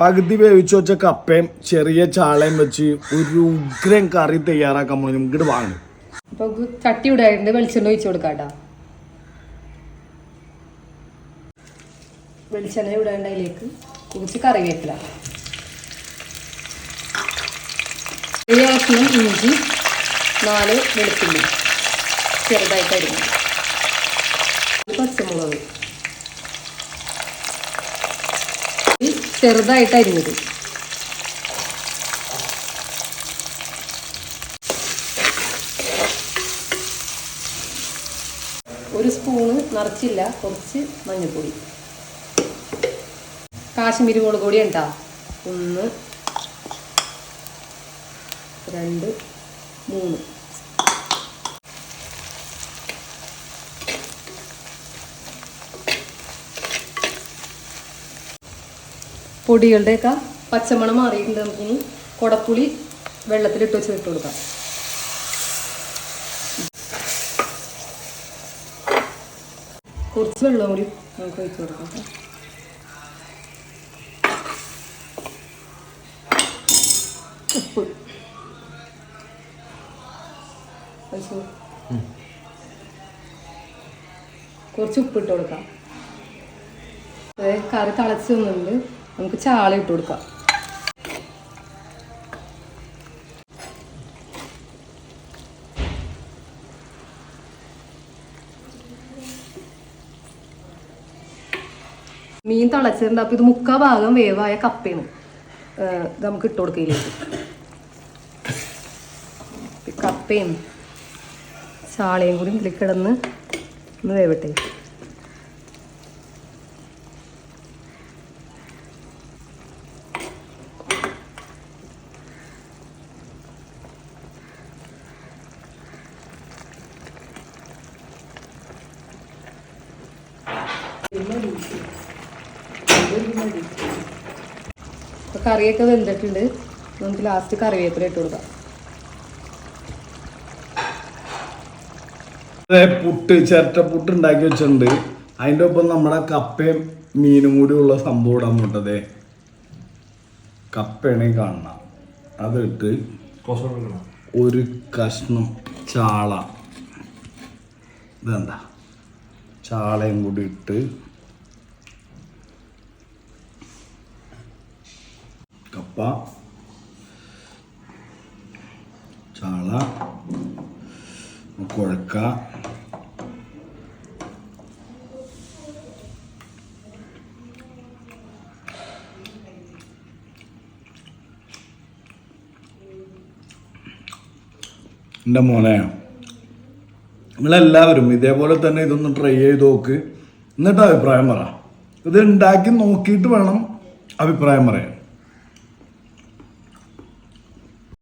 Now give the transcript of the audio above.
പകുതി വേവിച്ച് വെച്ച കപ്പയും ചെറിയ ചാളയും വെച്ച് ഒരു ഉഗ്രൻ കറി തയ്യാറാക്കാൻ പോണി. ഇങ്ങോട്ട് വാങ്ങി അപ്പൊ ചട്ടി ഇടാറുണ്ട് വെളിച്ചെണ്ണ ഒഴിച്ചു കൊടുക്കാട്ടാ. വെളിച്ചെണ്ണ ഇടാണ്ട് അതിലേക്ക്. കുറച്ച് കറിവേപ്പില. കഷ്ണം ഇഞ്ചി നാല് വെളുത്തുള്ളി. ചെറുതായിട്ട് അരിഞ്ഞു പച്ചമുളക് ഇത് ചെറുതായിട്ട് അരിഞ്ഞത് ഒരു സ്പൂണ് നിറച്ചില്ല കുറച്ച് മഞ്ഞൾപ്പൊടി. കാശ്മീരി മുളക് പൊടി ഉണ്ടാ? ഒന്ന് രണ്ട് മൂന്ന്. പൊടികളുടെയൊക്കെ പച്ചമണം മാറിയിട്ടുണ്ട് നമുക്കിനി കുടപ്പുളി വെള്ളത്തിലിട്ട് വെച്ച് ഇട്ട് കൊടുക്കാം. കുറച്ച് വെള്ളം കൂടി നമുക്ക് ഒഴിച്ച് കൊടുക്കാം ഉപ്പ്. കുറച്ച് ഉപ്പിട്ട് കൊടുക്കാം. കറി തിളച്ച് വന്നിട്ടുണ്ട്. നമുക്ക് ചാള ഇട്ട് കൊടുക്കാം. മീൻ തിളച്ചിട്ടുണ്ട്. അപ്പോൾ ഇത് മുക്കാ ഭാഗം വേവായ കപ്പയാണ്. ഇത് നമുക്ക് ഇട്ട് കൊടുക്കയിലേക്ക്. കപ്പയും ചാളയും കൂടി ഇതിൽ കിടന്ന് ഒന്ന് വേവട്ടെ. അപ്പോൾ കറിയൊക്കെ വെന്തിട്ടുണ്ട്. നമുക്ക് ലാസ്റ്റ് കറിവേപ്പില ഇട്ട് കൊടുക്കാം. പുട്ട് ചിരട്ട പുട്ട് ഉണ്ടാക്കി വെച്ചിട്ടുണ്ട്. അതിന്റെ ഒപ്പം നമ്മുടെ കപ്പയും മീനും കൂടി ഉള്ള സംഭവം ഇടാൻ പോട്ടതേ കപ്പയാണെ കാണണം അതിട്ട് ഒരു കഷ്ണം ചാള. ഇതെന്താ? ചാളയും കൂടി ഇട്ട് കപ്പ ചാള കുഴക്ക എന്റെ മോനെ നിങ്ങളെല്ലാവരും ഇതേപോലെ തന്നെ ഇതൊന്ന് ട്രൈ ചെയ്ത് നോക്ക്. എന്നിട്ട് അഭിപ്രായം പറ. ഇത് ഉണ്ടാക്കി നോക്കിയിട്ട് വേണം അഭിപ്രായം പറയാൻ.